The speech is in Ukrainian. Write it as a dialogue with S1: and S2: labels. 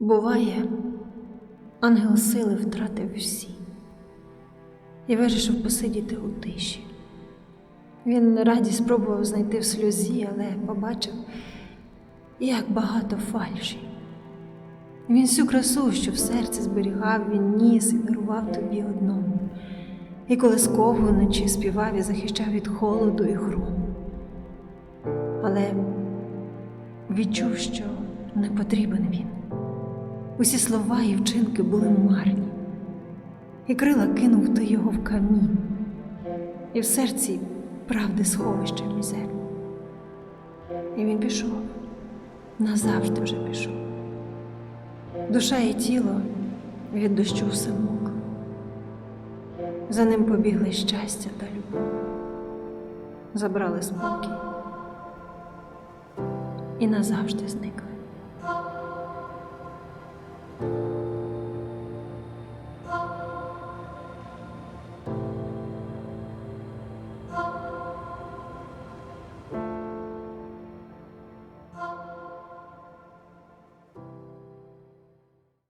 S1: Буває, ангел сили втратив всі і вирішив посидіти у тиші. Він раді спробував знайти в сльозі, але побачив, як багато фальші. Він всю красу, що в серці зберігав, він ніс і дарував тобі одному. І колисково вночі співав і захищав від холоду і грому. Але відчув, що не потрібен він. Усі слова і вчинки були марні, і крила кинув ти його в камінь, і в серці правди сховище мізерне. І він пішов, назавжди вже пішов. Душа і тіло від дощу все мокло. За ним побігли щастя та любов, забрали спокій і назавжди зник. thank you